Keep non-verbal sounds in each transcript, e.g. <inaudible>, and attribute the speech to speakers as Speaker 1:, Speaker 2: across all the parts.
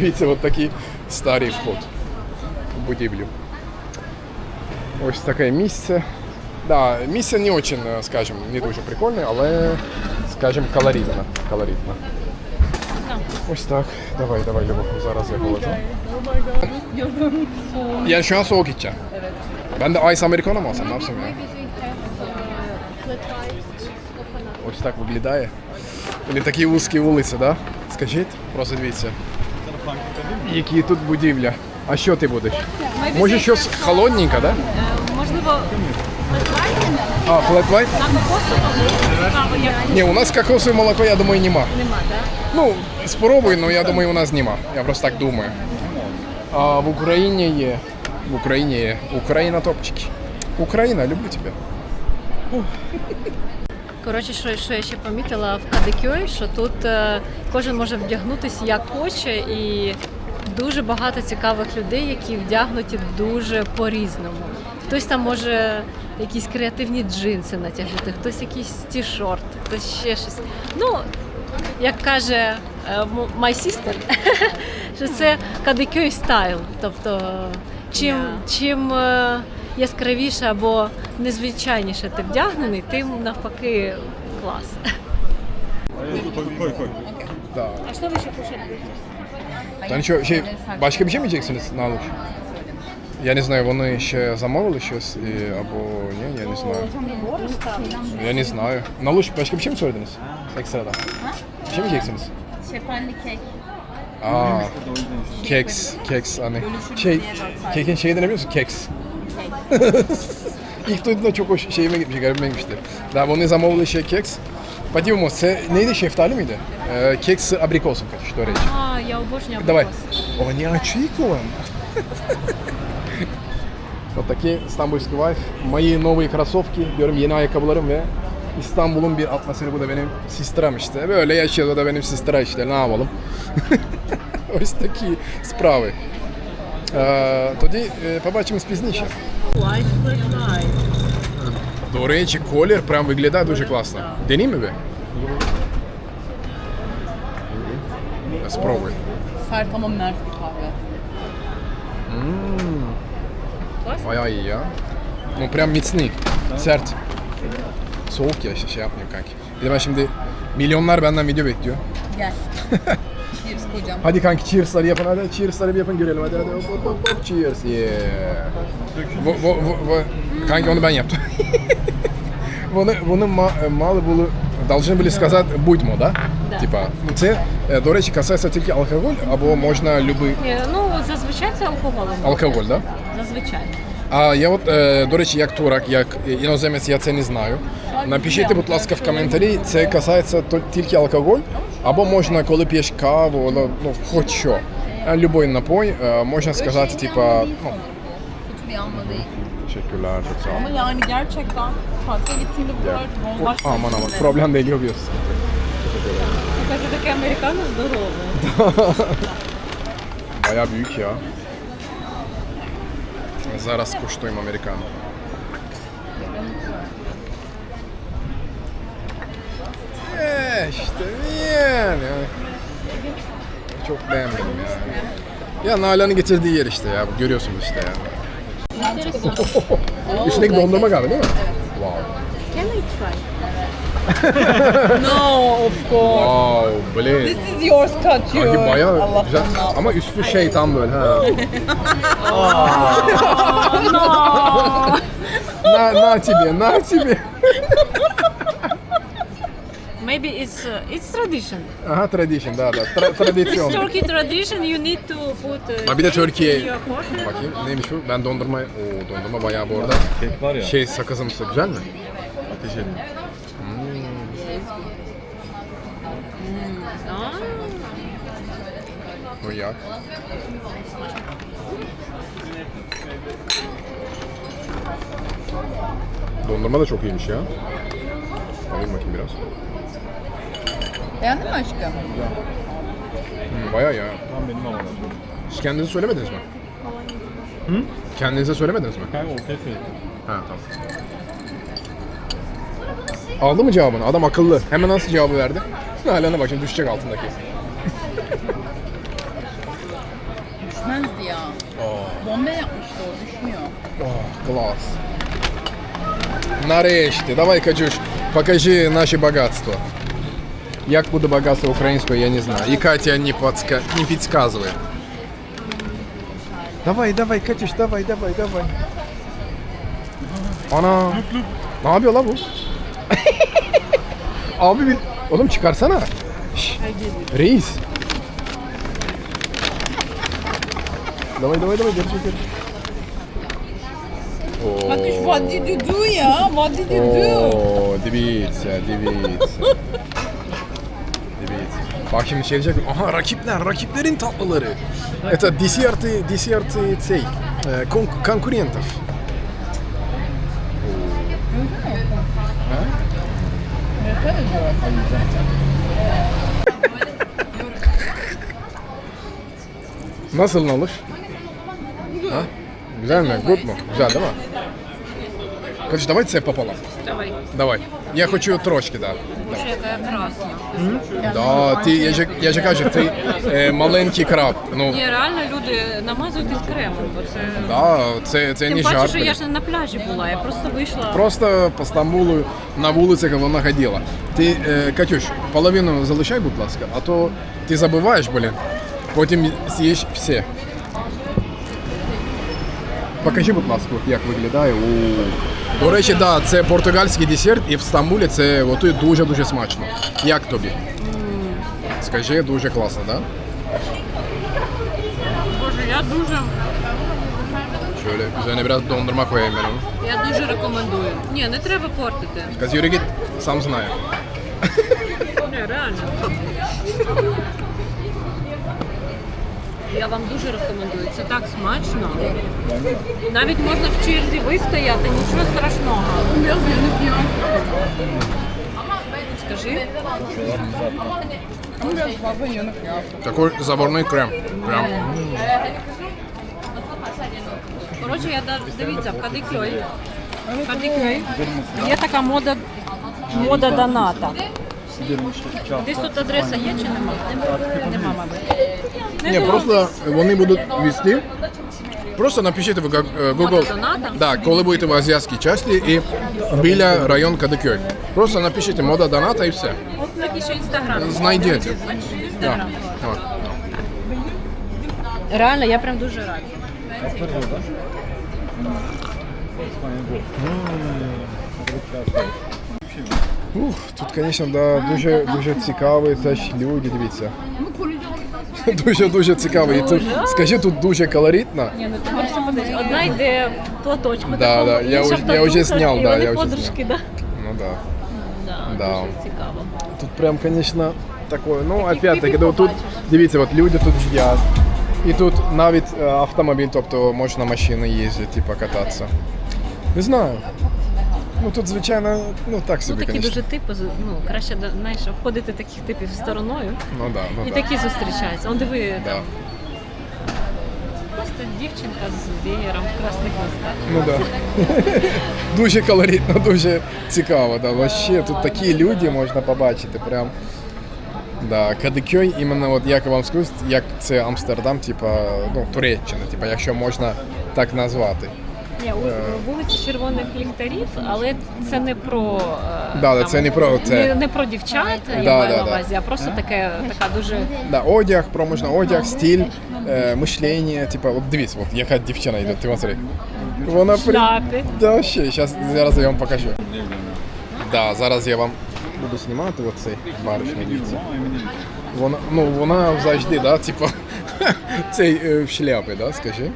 Speaker 1: Дивіться, от такий старий вход в будівлю. Ось таке місце. Да, місце не очень, е, скажем, не дуже прикольне, але, скажем, колоритне. колоритне. Ось так. Давай, давай, Любов, зараз я положу. Yani şu an soğuk içeceğim. Ben de ice americano? Ось так виглядає. Вони такі вузькі вулиці, да? Скажіть, просто дивіться. Які тут будівля. А що ти будеш? Може щось холодненьке, да?
Speaker 2: Можливо,
Speaker 1: А, white?
Speaker 2: на кокосовому цікаво, як
Speaker 1: Ні, у нас кокосове молоко, я думаю, нема.
Speaker 2: нема, так?
Speaker 1: Ну, спробуй, але я думаю, у нас нема. Я просто так думаю. А в Україні є. В Україні є. Україна топчики. Україна, люблю тебе.
Speaker 2: Коротше, що, що я ще помітила в Кадикьой, що тут е, кожен може вдягнутися як хоче, і дуже багато цікавих людей, які вдягнуті дуже по-різному. Хтось там може якісь креативні джинси натягнути, хтось якийсь ті-шорт, хтось ще щось. Ну, як каже е, my sister, <laughs> що це Кадикьой стайл. Тобто, чим, чим е, яскравіше або незвичайніше ти вдягнений, тим навпаки клас.
Speaker 1: Да.
Speaker 2: А що ви ще кушаєте?
Speaker 1: Та нічого, ще bir şey mi yiyeceksiniz Naluş? Я не знаю, вони ще замовили щось і, або ні, я не знаю. Я не знаю. Bir şey mi söylediniz? Ekstradan. Bir şey mi yiyeceksiniz?
Speaker 3: Şeferli kek.
Speaker 1: Aa, keks, keks hani. Şey, kekin şeyi de ne biliyor musun? Keks. İlk duyduğumda çok hoş şeyime gitmiş, garibime gitmişti. Daha вони замовили ще кекс. Подивимось, це нейді шефталі мiydi? Е, Кекс з абрикосом, короче, до речі.
Speaker 2: А, я обожнюю
Speaker 1: Давай.
Speaker 2: абрикос.
Speaker 1: О, не очікувано. От такі İstanbulski Wife. Mої нові кросовки. Diyorum yeni ayakkabılarım ve İstanbul'un bir atmosferi bu da benim sisteram işte. Böyle yaşıyor o da benim sistera işte ne yapalım. Ось такі справи. Е, тоді е, побачимось пізніше. До речі, колір прям виглядає дуже класно. Денім ви? Спробуй.
Speaker 3: Sert ama mert bir kahve.
Speaker 1: Bayağı iyi ya. Ну прям міцний. Sert. Soğuk ya işte şey yapmayayım kanki. Bir de ben şimdi milyonlar benden video bekliyor.
Speaker 3: Gel. Kocam.
Speaker 1: Hadi kanki cheers'ları yapın hadi cheers'ları bir yapın görelim hadi hadi hop hop hop, hop cheers yeah. Bu, bu, bu, bu, kanki onu ben yaptım. Вони, вони ма- мали були должны були сказати будьмо, да?
Speaker 2: Да.
Speaker 1: Типа, це, е, до речі, касається тільки алкоголь або можна любий
Speaker 2: Ні, Ну, зазвичай це алкоголем.
Speaker 1: алкоголь, да?
Speaker 2: Зазвичай.
Speaker 1: А я от, е, до речі, як турок, як іноземець, я це не знаю. Напишіть, будь ласка, в коментарі, це касається тільки алкоголь, або можна, коли п'єш каву, ну, хоч що. Е, Любой напой, е, можна сказати, типа, ну. Teşekkürler, çok sağ
Speaker 3: Ama yani gerçekten tatile gittiğinde bu kadar bombaş
Speaker 1: Aman aman, problem değil, yok diyorsun.
Speaker 2: Каже, таке американо здорове. <laughs>
Speaker 1: Büyük ya. Зараз куштуємо американо. işte yani. Çok beğenmedim ya. Ya Nalan'ın getirdiği yer işte ya. Görüyorsunuz işte ya. <laughs> Üstündeki dondurma galiba değil mi? Wow.
Speaker 2: Can I try? <laughs>
Speaker 3: no, of course.
Speaker 1: Wow, blin.
Speaker 3: This is yours cut.
Speaker 1: Kanki bayağı
Speaker 3: Allah
Speaker 1: güzel.
Speaker 3: Allah.
Speaker 1: Ama üstü şey tam böyle ha. <laughs> oh, no. Na, na Tibia, na Tibia.
Speaker 2: Maybe it's uh, it's tradition.
Speaker 1: Aha tradition daha da. Tra- tradisyon.
Speaker 2: Turkey tradition you need to put. uh,
Speaker 1: Ha de Türkiye. Bakayım neymiş bu? Ben dondurma... Oo dondurma bayağı bu arada.
Speaker 4: Kek var ya.
Speaker 1: Şey sakızımsı güzel mi?
Speaker 4: Ateş edin.
Speaker 2: Aa,
Speaker 1: hmm. Bu ya. Dondurma da çok iyiymiş ya. Alayım bakayım biraz.
Speaker 3: Beğendin mi aşkım?
Speaker 1: Hmm, bayağı ya.
Speaker 4: Tam benim havada.
Speaker 1: Siz kendinize söylemediniz mi? Hı? Kendinize söylemediniz mi?
Speaker 4: Kanka ortaya söyledim.
Speaker 1: Ha tamam. Aldı mı cevabını? Adam akıllı. Hemen nasıl cevabı verdi? <laughs> Halana bak şimdi düşecek altındaki.
Speaker 3: Düşmezdi
Speaker 1: ya. Oh.
Speaker 3: Bombe yapmıştı o düşmüyor.
Speaker 1: Oh, klas. Nareszcie, dawaj Kaciuś, pokażę nasze bagactwo. Як буде багатство українською, я не знаю. І Катя не, подска... не підказує. Давай, давай, Катюш, давай, давай, давай. Ana. Ne yapıyor la bu? Abi bir... Oğlum çıkarsana. Şş, Reis. Давай, давай, давай, держи, держи. О.
Speaker 3: Bakış what did you do ya? What did you do?
Speaker 1: Oo, dibiyse, dibiyse. dibiyse. Bak şimdi şey diyecek. Aha rakipler, rakiplerin tatlıları. Это десерты, десерты цей, э, кон- конкурентов. Nasıl Naluş? Ha? Güzel mi? Good mu? Güzel değil mi? Короче, давай це пополам.
Speaker 2: Давай.
Speaker 1: Давай. Я хочу трошки, да.
Speaker 2: Боже, яка красна.
Speaker 1: Да, ти, я же, я же кажу, ти е, маленький краб. Ну,
Speaker 2: Ні, реально люди намазують із кремом, бо це.
Speaker 1: да, це, це
Speaker 2: Тим
Speaker 1: не
Speaker 2: паче,
Speaker 1: жарт.
Speaker 2: що я ж не на пляжі була, я просто вийшла.
Speaker 1: Просто по Стамбулу на вулицях вона ходила. Ти, е, Катюш, половину залишай, будь ласка, а то ти забуваєш, блін. Потім з'їш все. Покажи, будь ласка, як виглядає. У. До речі, да, це португальський десерт, і в Стамбулі це готують дуже-дуже смачно. Як тобі? Скажи, дуже класно, так? Да?
Speaker 2: Боже, я дуже,
Speaker 1: Şöyle üzerine biraz dondurma koyayım ben onu.
Speaker 2: я дуже рекомендую. Ні, не треба портити.
Speaker 1: Yürü git Samsun'a ya.
Speaker 2: Ні, реально. Я вам дуже рекомендую. Це так смачно. Навіть можна в черзі вистояти, нічого страшного. Скажи.
Speaker 1: Такой заварной крем. Прям.
Speaker 2: Коротше, я да- дивіться, в Кадикьой. Є така мода, мода доната. Десь тут адреса є чи нема? Нема, мабуть. Не
Speaker 1: просто вони будуть вести. Просто напишіть в е, Google. Да, коли будете в азіатській часті і біля район Кадикьой. Просто напишіть мода доната і все. Знайдете. Да.
Speaker 2: Реально, я прям дуже рада.
Speaker 1: Ух, тут, звісно, да, дуже, дуже цікаві теж люди, дивіться. <laughs> Дуже дуже цікаво. І тут, скажи, тут дуже колоритно.
Speaker 2: Ні, ну ти просто подивись. Одна йде в платочку,
Speaker 1: Да,
Speaker 2: такому,
Speaker 1: да, я
Speaker 2: інша
Speaker 1: вже-
Speaker 2: в
Speaker 1: я вже
Speaker 2: татухах,
Speaker 1: зняв,
Speaker 2: і
Speaker 1: да,
Speaker 2: вони
Speaker 1: я вже
Speaker 2: подружки, да.
Speaker 1: Ну да.
Speaker 2: Да,
Speaker 1: Да.
Speaker 2: Дуже цікаво.
Speaker 1: Тут прям, конечно, такое. Ну, опять-таки, да, тут дивіться, от люди тут їдять. І тут навіть е, автомобіль, тобто можна машини їздити, типу, кататися. Не знаю. Ну тут, звичайно, ну так
Speaker 2: Ну
Speaker 1: собі,
Speaker 2: такі
Speaker 1: звісно.
Speaker 2: дуже типи, ну краще знаєш, обходити таких типів стороною.
Speaker 1: Ну да, ну
Speaker 2: І
Speaker 1: да.
Speaker 2: такі зустрічаються. Он диви,
Speaker 1: Да.
Speaker 2: там просто дівчинка з веєром в красних носках.
Speaker 1: Ну да. <laughs> дуже колоритно, дуже цікаво. Да. Вообще тут такі люди можна побачити. Прям. Да, Кадикьой, іменно от як вам скажу, як це Амстердам, типа, ну, Туреччина, типа, якщо можна так назвати.
Speaker 2: Ні, вулиці червоних ліхтарів, але це не про е,
Speaker 1: Да, да, це не про це.
Speaker 2: не, не про дівчат, я
Speaker 1: Да,
Speaker 2: маю
Speaker 1: да,
Speaker 2: на увазі, а просто таке така дуже
Speaker 1: Да, одяг, про можна одяг, стиль, е, мишлення, типа, от дивись, от яка дівчина йде, ти смотри. Вона при... Да, ще, щас, зараз я вам покажу. Да, зараз я вам буду знімати оцей баришню, дивіться. Вона, ну, вона завжди, да, типа, <laughs> цей е, в шляпі, да, скажи.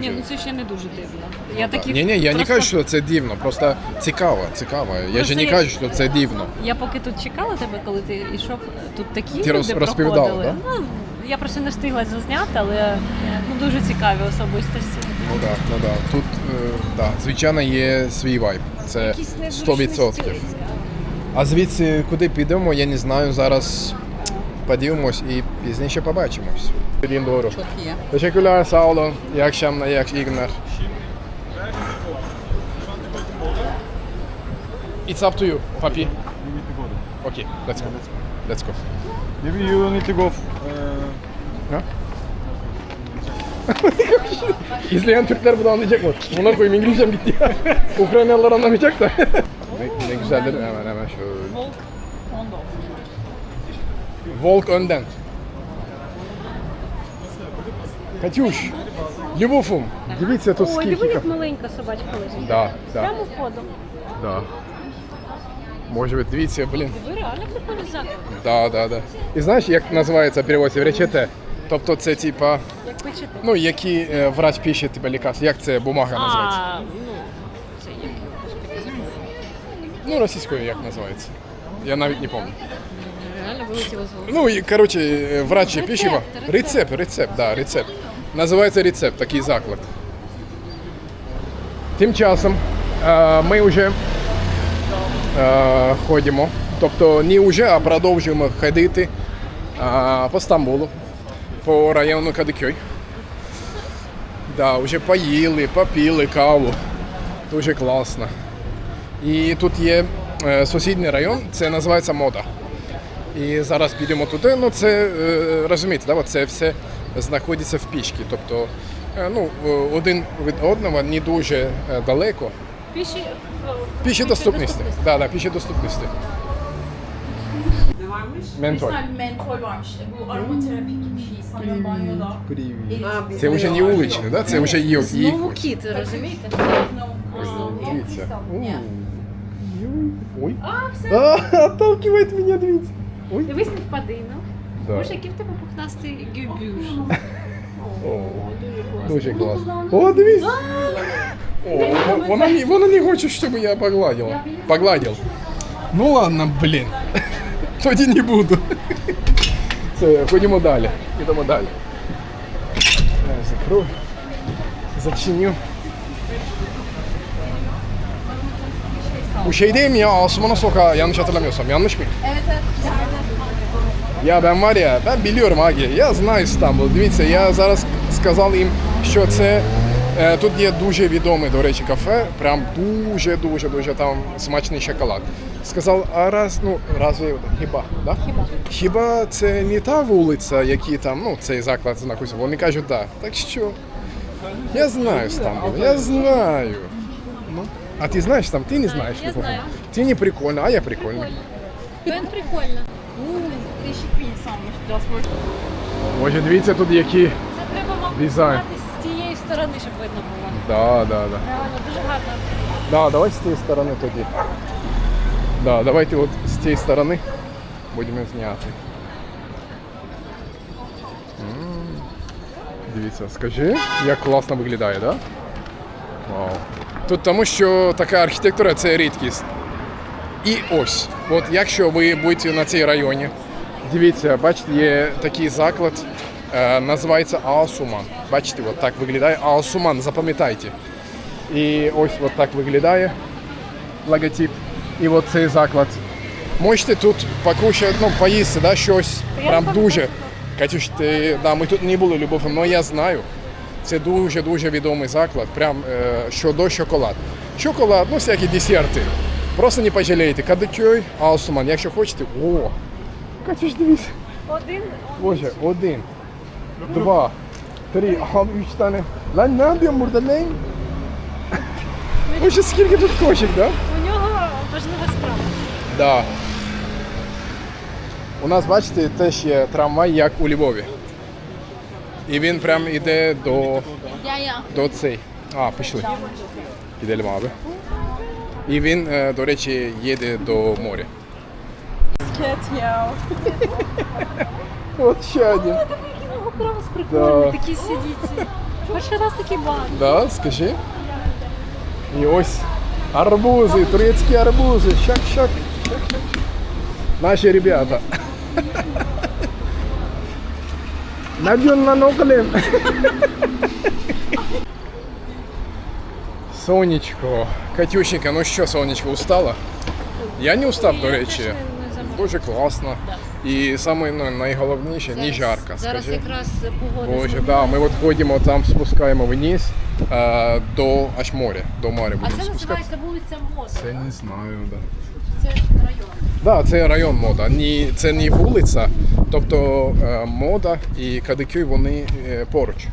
Speaker 2: Ні, ну це ще не дуже дивно. Я такі
Speaker 1: Ні, ні, я не кажу, що це дивно, просто цікаво, цікаво. Я
Speaker 2: Просто
Speaker 1: ж не кажу, що це дивно.
Speaker 2: Я поки тут чекала тебе, коли ти йшов, тут такі
Speaker 1: Ти
Speaker 2: люди
Speaker 1: розповідала,
Speaker 2: проходили.
Speaker 1: да?
Speaker 2: Ну, я просто не встигла зазняти, але ну, дуже цікаві особистості.
Speaker 1: Ну да, ну да. Тут, е, да, звичайно, є свій вайб. Це 100%.
Speaker 2: стиль.
Speaker 1: А звідси куди підемо, я не знаю. Зараз подивимось і пізніше побачимось. Dediğin doğru.
Speaker 3: Çok iyi.
Speaker 1: Teşekkürler, sağ olun. İyi akşamlar, iyi, iyi günler. It's up to you, papi. Okay, let's go. Let's go.
Speaker 4: Maybe you need to go. <laughs>
Speaker 1: İzleyen Türkler bunu anlayacak mı? Buna koyayım İngilizcem bitti ya. <laughs> Ukraynalılar anlamayacak da. <laughs> ne, ne? Hemen hemen şöyle.
Speaker 3: Volk Ondov.
Speaker 1: Volk önden. Катюш, Любофум, дивіться тут
Speaker 2: Ой,
Speaker 1: скільки.
Speaker 2: диви, як маленька собачка лежить.
Speaker 1: Да, да,
Speaker 2: Прямо входом.
Speaker 1: да. Може бути, дивіться, блін.
Speaker 2: Ви реально прикольний заклад.
Speaker 1: Да, да, да. І знаєш, як називається в переводі? Речете. Тобто це типа,
Speaker 2: Як пишете?
Speaker 1: ну, які е, врач пише тебе лікарство. Як це бумага називається?
Speaker 2: А, ну, це як його, господи.
Speaker 1: Ну, російською як називається. Я навіть не пам'ятаю.
Speaker 2: Реально вилетіло з голови.
Speaker 1: Ну, і, коротше, е, врач
Speaker 2: Рецепт,
Speaker 1: пише.
Speaker 2: рецепт.
Speaker 1: Рецепт, рецепт, да, рецепт. Називається рецепт, такий заклад. Тим часом е, ми вже е, ходимо. Тобто не вже, а продовжуємо ходити е, по Стамбулу, по району Кадикьой. Да, вже поїли, попили каву. Дуже класно. І тут є сусідній район, це називається Мода. І зараз підемо туди. Ну це розумієте, да? це все знаходиться в пішки. Тобто е, ну, один від одного не дуже е, далеко.
Speaker 2: Піші,
Speaker 1: Піші доступності. Да, да, піші доступності.
Speaker 3: Ne varmış?
Speaker 1: Mentol.
Speaker 3: Bir mentol varmış. Bu aromaterapi bir şey sanırım banyoda. Eritip-
Speaker 1: Це вже не вуличне, да? це вже їх. їх.
Speaker 2: Знову кіт, розумієте?
Speaker 1: Дивіться. Ой. А, <laughs> отталкивает меня, дивіться. Ой.
Speaker 2: Дивись не впади, ну.
Speaker 1: Да.
Speaker 2: Боже, який в тебе пухнастий гюбюш.
Speaker 1: О, дуже класно. О, дивись. О, вона- не- вона не хоче, щоб я погладила. Погладил. Ну ладно, блін. <laughs> Тоді не буду. Все, ходімо далі. Ідемо далі. Я закрою. Zachиню. Bu şey değil mi ya? Asuman'a sokağı yanlış hatırlamıyorsam. Yanlış mı?
Speaker 3: Evet evet.
Speaker 1: Я ben var ya, ben biliyorum Агі, я знаю Стамбул. Дивіться, я зараз сказав їм, що це е, тут є дуже відоме, до речі, кафе, прям дуже, дуже, дуже там смачний шоколад. Сказав, а раз, ну разве хіба, да?
Speaker 2: Хіба.
Speaker 1: Хіба це не та вулиця, які там, ну, цей заклад знаходиться? Вони кажуть, так. Так що я знаю Стамбул, я знаю. Ну, а ти знаєш там, ти не знаєш.
Speaker 2: я знаю.
Speaker 1: Ти не прикольно, а я прикольно.
Speaker 2: Бен прикольно.
Speaker 3: Değişik bir insanmış. Böyle
Speaker 1: дивіться тут які.
Speaker 2: Це треба
Speaker 1: Дизайн.
Speaker 2: знімати з тієї сторони, щоб видно було.
Speaker 1: Да, да, да.
Speaker 2: Реально, дуже гарно.
Speaker 1: Да, давай з тієї сторони тоді. Да, давайте от з тієї сторони будемо зняти. М, Дивіться, скажи, як класно виглядає, да? Вау. Тут тому що така архітектура це рідкість. І ось, от якщо ви будете на цій районі, дивіться, бачите, є такий заклад, е, називається Аосуман. Бачите, от так виглядає Аосуман, запам'ятайте. І ось от так виглядає логотип. І от цей заклад. Можете тут покушати, ну, поїсти, да, щось прям дуже. Катюш, ти, да, ми тут не були любов, але я знаю. Це дуже-дуже відомий заклад, прям е, щодо шоколад. Шоколад, ну всякі десерти. Просто не пожалієте. Кадикьой, Аусуман, якщо хочете. О! Катюш, дивись.
Speaker 2: Один
Speaker 1: Боже, один, два, три, ага, üç tane. Lan ne yapıyorsun burada lan? Боже, скільки тут кошик, да?
Speaker 2: у нього важлива справа.
Speaker 1: Да. У нас, бачите, теж є трамвай, як у Львові. І він прям іде до, до цей. А, пішли. Підемо, abi. І він, е, до речі, їде до моря.
Speaker 3: Ket ya.
Speaker 1: От ще один.
Speaker 2: Який у нього крас прикольний,
Speaker 1: Да.
Speaker 2: такий сидіть. Перший раз такий бан.
Speaker 1: Да, скажи. І ось арбузи, турецькі арбузи. Щак, щак. щак, щак. Наші ребята. Надюн на ноколем. Сонечко. Катюшенька, ну що, сонечко, устала? Я не устав, до речі. Дуже класно. І саме ну, найголовніше, не жарко.
Speaker 2: Зараз
Speaker 1: Скажи.
Speaker 2: якраз погода.
Speaker 1: Боже, да, ми от ходимо там, спускаємо вниз е, до аж моря, до моря
Speaker 2: А це
Speaker 1: спускатися.
Speaker 2: називається вулиця Мода.
Speaker 1: Це не знаю, да.
Speaker 2: Це район.
Speaker 1: Да, це район мода. Ні, це не вулиця, тобто е, мода і Кадикюй вони е, поруч.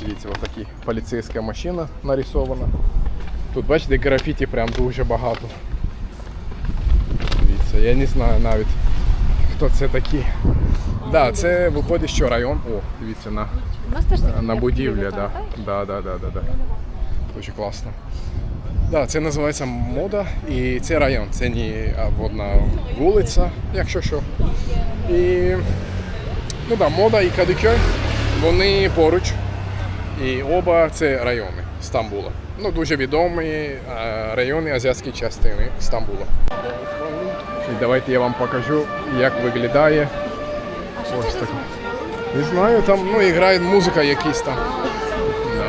Speaker 1: Дивіться, ось такі поліцейська машина нарисована. Тут бачите, графіті прям дуже багато. Дивіться, я не знаю навіть хто це такі. Да, це виходить, що район. О, дивіться на, на будівлі, да. Да, да, да, да, да. Дуже класно. Да, це називається мода і це район, це не а, одна вулиця, якщо що. І ну да, мода і Кадикьой, вони поруч. І оба це райони Стамбула. Ну, дуже відомі е, райони азіатської частини Стамбула. І давайте я вам покажу, як виглядає. Ось так. Не знаю, там ну, грає музика якась там. Да.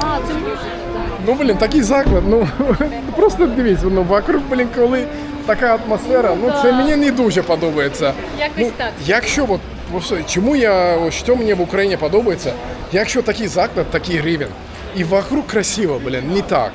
Speaker 2: А, це.
Speaker 1: Ну, блін, такий заклад, ну <laughs> просто дивіться, ну вокруг, блін, коли така атмосфера, ну це мені не дуже подобається.
Speaker 2: Якось
Speaker 1: Ну,
Speaker 2: так.
Speaker 1: якщо от, чому я, що мені в Україні подобається, якщо такий заклад, такий рівень, і вокруг красиво, блін, не так.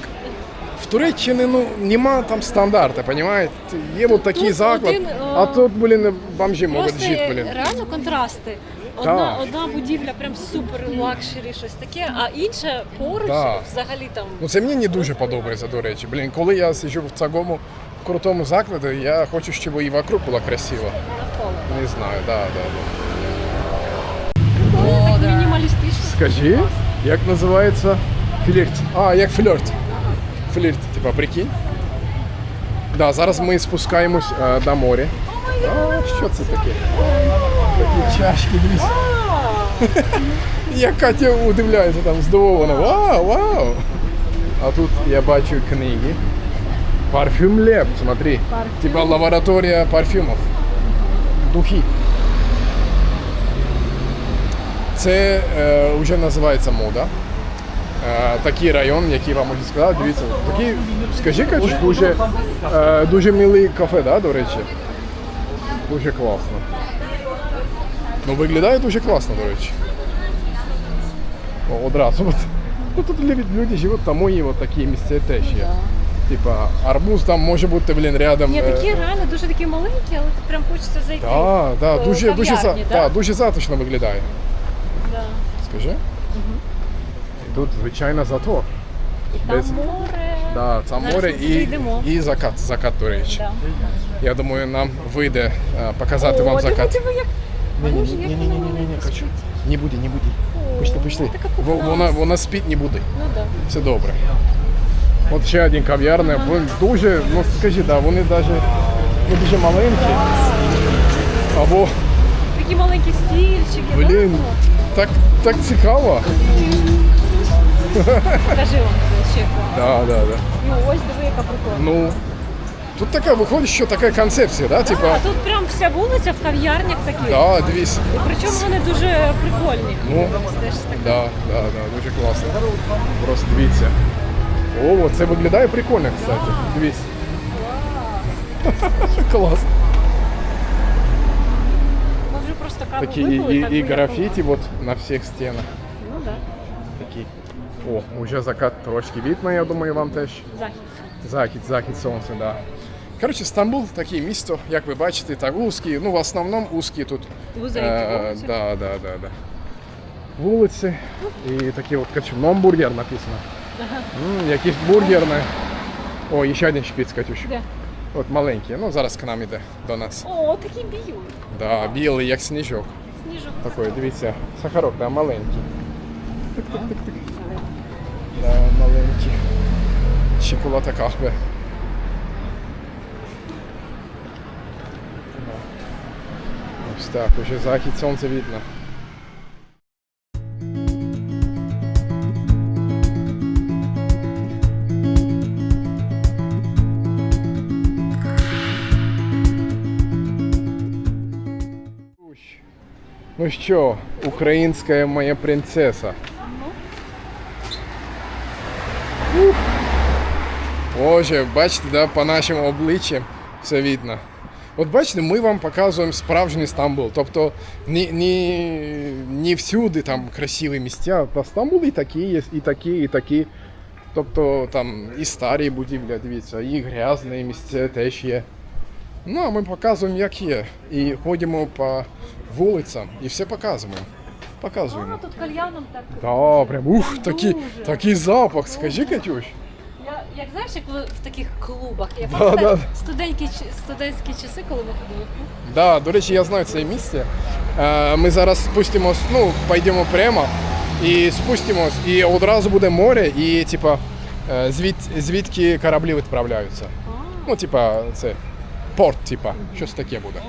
Speaker 1: В Туреччині ну, нема там стандарту, понимаете? Є от такий
Speaker 2: Тут
Speaker 1: заклад,
Speaker 2: один,
Speaker 1: а
Speaker 2: о,
Speaker 1: тут, блін, бомжі можуть
Speaker 2: Просто
Speaker 1: жити, блін.
Speaker 2: реально контрасти. Одна,
Speaker 1: Так.
Speaker 2: одна будівля прям супер лакшері, щось таке, а інша поруч
Speaker 1: Так.
Speaker 2: взагалі там.
Speaker 1: Ну це мені не дуже подобається, до речі. Блін, коли я сиджу в такому крутому закладі, я хочу, щоб і вокруг було красиво.
Speaker 2: навколо.
Speaker 1: Не знаю, да, да,
Speaker 2: О, так мінімалістично.
Speaker 1: Скажи, як називається флірт? А, як флірт. Флірт, типа, прикинь. Да, зараз ми спускаємось е, до моря. А, що це таке? Такі чашки, дивись. <laughs> Як Катя удивляється там, здивована. Вау, вау! А тут я бачу книги. Парфюм Леп, смотри. Типа лабораторія парфюмів. Духи. Це е, вже називається мода. Е, такий район, який вам можу сказати, дивіться, такий, скажи, Катюш, дуже, е, дуже милий кафе, да, до речі. Дуже класно. Ну, виглядає дуже класно, до речі. О, одразу. От. Ну, тут люди, живуть, тому і от такі місця теж є. Типа, арбуз там може бути, блін, рядом.
Speaker 2: Ні,
Speaker 1: е,
Speaker 2: такі реально дуже такі маленькі, але прям хочеться зайти.
Speaker 1: Да, да, дуже, дуже, да,
Speaker 2: да?
Speaker 1: дуже затишно виглядає.
Speaker 2: Да.
Speaker 1: Скажи. І тут, звичайно, затор.
Speaker 2: І там
Speaker 1: Без-
Speaker 2: море.
Speaker 1: Да, там
Speaker 2: Зараз
Speaker 1: море
Speaker 2: ми туди
Speaker 1: і,
Speaker 2: йдемо.
Speaker 1: і закат, закат, до речі.
Speaker 2: Да.
Speaker 1: Я думаю, нам вийде е, показати
Speaker 2: О,
Speaker 1: вам
Speaker 2: диви,
Speaker 1: закат.
Speaker 2: диви, як
Speaker 1: Ні, ні,
Speaker 2: Боже,
Speaker 1: ні,
Speaker 2: як
Speaker 1: ні, ні, ні, ні, ні,
Speaker 2: вона
Speaker 1: хочу.
Speaker 2: спить.
Speaker 1: Не буде, не буде.
Speaker 2: О,
Speaker 1: Пішли, пішли.
Speaker 2: така
Speaker 1: Во-
Speaker 2: пухнаста.
Speaker 1: Вона, вона спить, не буде.
Speaker 2: Ну да.
Speaker 1: Все добре. От ще один кав'ярня. Вони Дуже, ну скажи, да, вони навіть ну, дуже маленькі. Або,
Speaker 2: Такі маленькі стільчики.
Speaker 1: блін, так, так цікаво.
Speaker 2: Да? Покажи вам це ще.
Speaker 1: Да, да, да.
Speaker 2: І ось диви, яка прикольна.
Speaker 1: Ну, тут така виходить, що така концепція, да? Типа,
Speaker 2: А тут прям вся вулиця в кав'ярнях таких.
Speaker 1: да, дивись.
Speaker 2: І причому вони дуже прикольні.
Speaker 1: Ну,
Speaker 2: Це ж так.
Speaker 1: Да, да, да, дуже класно. Просто дивіться. О, це виглядає прикольно, кстати. Дивись. Клас. <laughs>
Speaker 2: Ми вже просто каву
Speaker 1: Такі
Speaker 2: випили.
Speaker 1: і,
Speaker 2: так
Speaker 1: і, і
Speaker 2: би
Speaker 1: графіті вот на всіх стінах.
Speaker 2: Ну да.
Speaker 1: Такі. О, уже закат трошки видно, я думаю, вам теж.
Speaker 2: Захід.
Speaker 1: Захід, захід сонця, да. Коротше, Стамбул таке місто, як ви бачите, так вузькі, ну в основному вузькі тут.
Speaker 2: Вузенькі
Speaker 1: Е,
Speaker 2: вулиці.
Speaker 1: да, да, да, да. Вулиці і такі от, коротше, номбургер написано. М, якийсь бургерний. О, і ще один шпіц, Катюш.
Speaker 2: Де?
Speaker 1: От маленький, ну зараз к нам іде до нас.
Speaker 2: О, такі білі.
Speaker 1: Да, білий, як сніжок.
Speaker 2: Сніжок.
Speaker 1: Такий, дивіться, сахарок, да, маленький. Тик-тик-тик-тик. Кахве. Да. Ось так, уже захід сонця видно. Ну що, українська моя принцеса. Боже, бачите, да, по нашим обличчям все видно. От бачите, ми вам показуємо справжній Стамбул. Тобто не, не, не всюди там красиві місця. Та Стамбул і такі є, і такі, і такі. Тобто там і старі будівлі, дивіться, і грязні місця теж є. Ну, а ми показуємо, як є. І ходимо по вулицям і все показуємо. Показуємо.
Speaker 2: тут кальяном так.
Speaker 1: Да, прям ух, такий, такий запах. Скажи, Катюш.
Speaker 2: Як знаєш, як ви в таких клубах. Я
Speaker 1: Да,
Speaker 2: пам'ятаю
Speaker 1: да.
Speaker 2: студентські, студентські часи, коли ми ходили в клуб.
Speaker 1: Да, до речі, я знаю це місце. Е, Ми зараз спустимось, ну, пойдемо прямо і спустимось, і одразу буде море, і типа е, звід, звідки кораблі відправляються. Ну, типа, це порт, типа, щось таке буде.